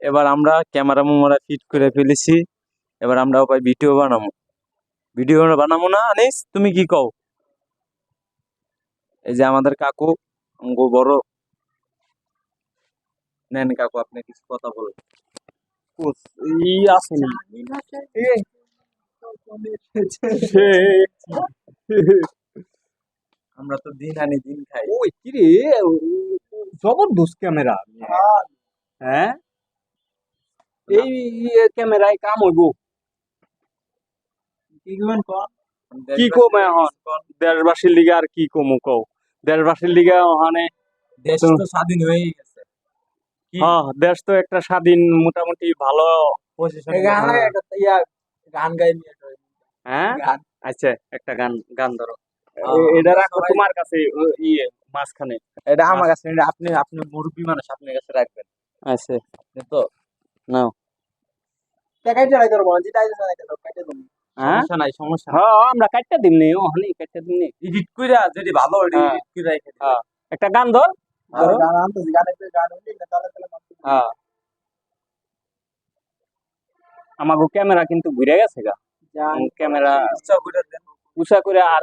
এবার আমরা camera মোমরা fit করে ফেলেছি। এবার আমরা ওপাই ভিডিও বানাবো। ভিডিও বানাবো না আনিস তুমি কি কও? এই যে আমাদের কাকু গো বড়। নেন কাকু আপনি কিছু কথা বলুন। ই আসেনি আমরা তো দিন আনি দিন খাই। ওই কি রে জবরদস্ত ক্যামেরা। হ্যাঁ? এই ক্যামেরায় কাম হইব। কি কম এখন? দেশবাসীর লিগে আর কি কমু কও? দেশবাসীর লিগে ওখানে দেশ তো স্বাধীন হয়ে গেছে? হ্যাঁ দেশ তো একটা স্বাধীন মোটামুটি ভালো পজিশন গান গান গাই হ্যাঁ? আচ্ছা একটা গান গান ধরো। এটা রাখো তোমার কাছে ইয়ে। মাঝখানে। এটা আমার কাছে আপনি আপনি মুরব্বী মানুষ আপনার কাছে রাখবেন। আচ্ছা। তো নাও। টাকাই টাকাই করব যেটা আছে সেটাই করব দেবো হ্যাঁ? সমস্যা নাই সমস্যা হ্যাঁ আমরা কাটটা দিমনি ওখানে কাটটা দিমনি এডিট কইরা যদি ভালো হ্যাঁ। এডিট কইরা রেখে দিবেন। একটা গান ধর। আর গান আনতেছি গান হইলে না তাহলে তাহলে আমাগো ক্যামেরা কিন্তু ঘুরে গেছে গা। ক্যামেরা করে উষা করে আর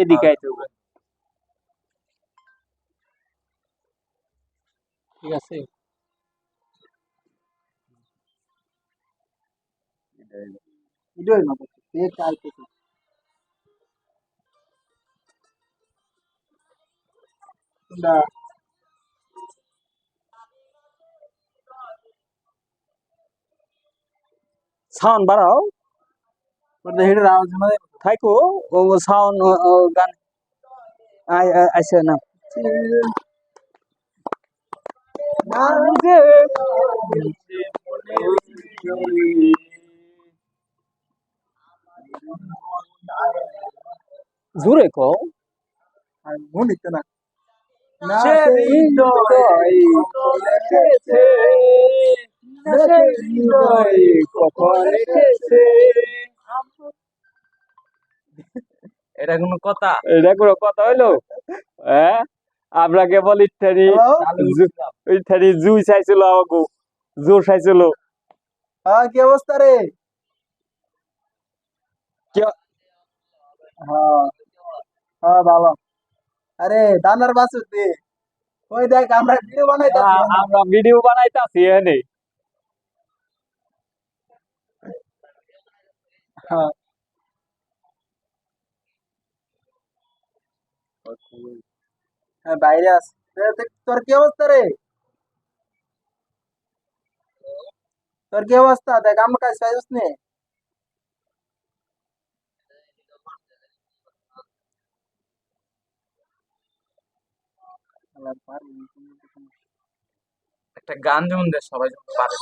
এদিকে আইতে হবে। ঠিক আছে ভিডিওই না তে চাইতেছি না সাউন্ড বাড়াও বলতে হেডে আওয়াজ না থাইকো ও সাউন্ড গান আই আইছে না জোরে কো গুনিতে না। এটা কোনো কথা? এটা কোনো কথা হইল? হ্যাঁ? আমরা কেবল ইত্যাদি ইত্যাদি জুই চাইছিল আমাকে জোর চাইছিল হ্যাঁ কি অবস্থা রে? হ্যাঁ হ্যাঁ বাবা আরে দানার বাসুর দে ওই দেখ আমরা ভিডিও বানাইতাছি। আমরা ভিডিও বানাইতাছি এনে হ্যাঁ। হ্যাঁ বাইরে আস। তোর কি অবস্থা রে? তোর কি অবস্থা? দেখ আমার কাছে পাইছিস নে। একটা গান যেমন দেয় সবাই যেমন পারে।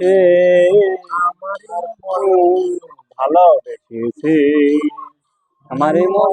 এ ভালোবেসেছে আমার মন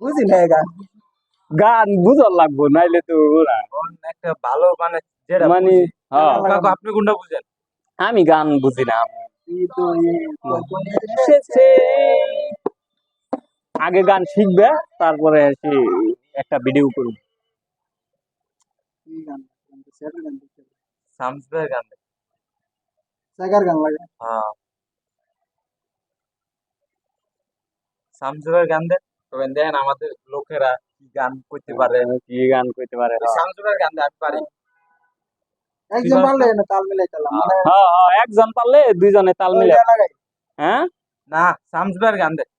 বুঝি না গান গান বুঝার লাগবো নাইলে তো ওরা। একটা ভালো মানে যেটা মানে হ্যাঁ, আপনি কোনটা বুঝেন? আমি গান বুঝি না। আগে গান শিখবে তারপরে সে একটা ভিডিও করব। গান লাগে। হ্যাঁ। সামসবের গান দেন তবে দেখেন আমাদের লোকেরা কি গান করতে পারে কি গান করতে পারে ওই সামসবের গান দেয় আমি পারি একজন আছে? পারলে না তাল মিলাই তালাম মানে হ্যাঁ হ্যাঁ, একজন পারলে দুইজনে তাল মিলে ওইটা লাগাই হ্যাঁ না সামসবের গান দেয়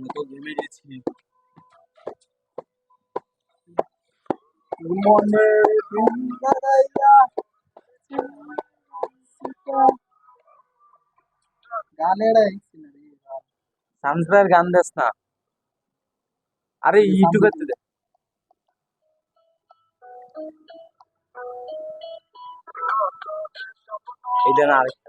আমরা তো ঘেমে গেছি মনে গানের গান দেস না আরে ইউটিউবে দে এটা না আরেকটা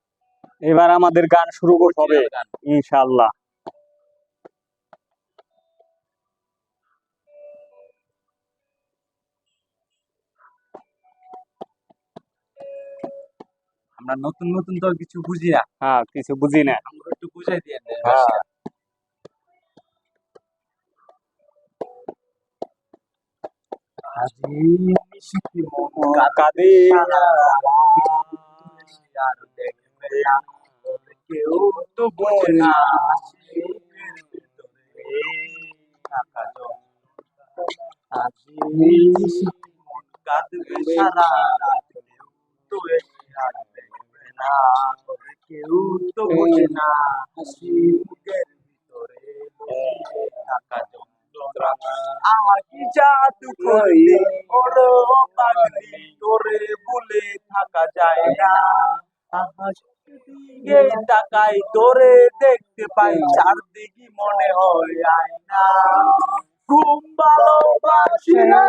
এবার আমাদের গান শুরু করতে হবে। ইনশাআল্লাহ। আমরা নতুন নতুন তো কিছু বুঝি না। হ্যাঁ কিছু বুঝি না। আমরা একটু বুঝাই দিয়ে হ্যাঁ। আজি কেউ তো বোঝে না কাঁদবে সারা রাত তো না কেউ তো বোঝে না হাসি মুখের ভিতরে থাকা যন্ত্রণা আকি জাদু করলি ওরে পাগলি তোরে ভুলে থাকা যায় না তাকাই তোরে দেখতে পাই চারদিকে মনে হয় আয়না। ঘুম ভালোবাসি রে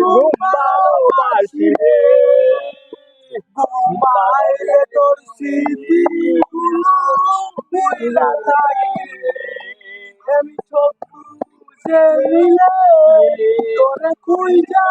ঘুম ভালোবাসি রে। ঘুমাইলে তোর স্মৃতি থাকি আমি চোখ বুঝে নিলে তোরে খুঁজা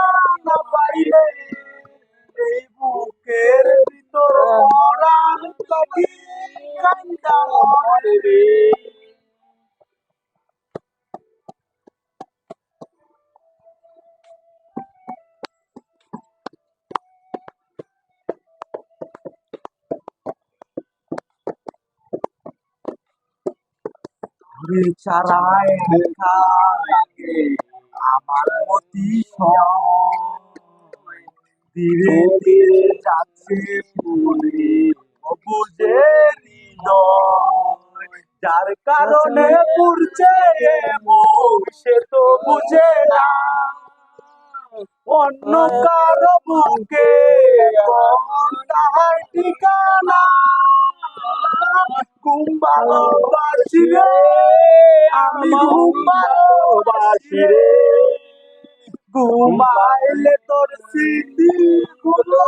দেখা লাগে আমার সময় ধীরে ধীরে যাচ্ছে পুরে বুঝে যার কারণে এমন, সে তো বুঝে না। অন্য কারও বুকে তাহার ঠিকানা। ঘুম ভালোবাসি রে আমি ঘুম ভালোবাসি রে ঘুমাইলে তোর স্মৃতি গুলো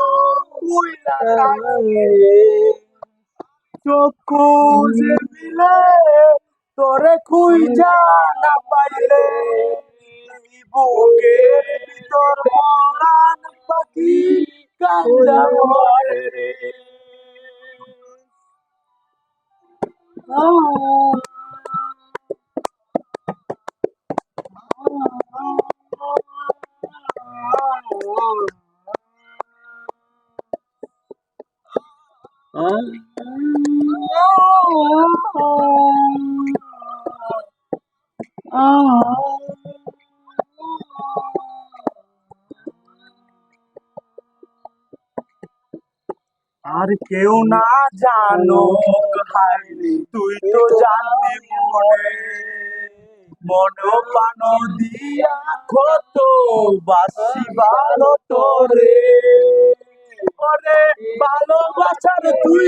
চক্ষু যে মিলে তোরে খুঁজা না পাইলে বুকের ভিতর মরান পাখি কান্দা মরে রে আর কেউ না জানো তুই তো জানবি মনে। মন পান দিয়া কত বাসি ভালো তোরে। ভালোবাসার তুই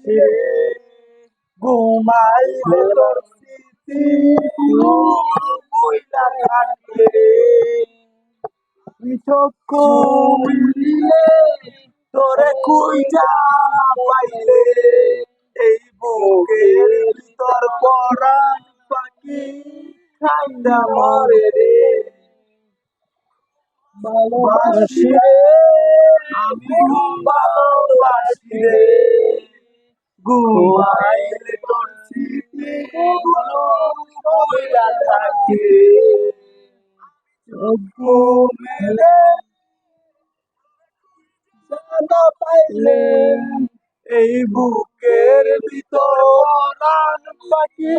ভালোবাসি রে ঘুমাইলে তোর স্মৃতি বইলা থাকে রে চক্ষু মিলিয়ে তোরে খুঁজা পাইলে এই বুকের ভিতর পরাণ পাখি খাইন্দা মরে রে ভালোবাসি রে আমি ভালোবাসি রে ঘুমাইলে তোর স্মৃতিগুলো কইরা থাকি চক্ষু মেলে জানা পাইলে এই বুকের ভিতর পাখি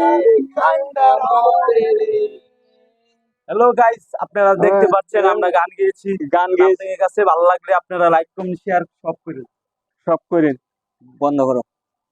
হ্যালো গাইস আপনারা দেখতে পাচ্ছেন আমরা গান গেয়েছি। গান গেয়ে কাছে ভালো লাগলে আপনারা লাইক কমেন্ট শেয়ার সব করে সব করেন। বন্ধ করো।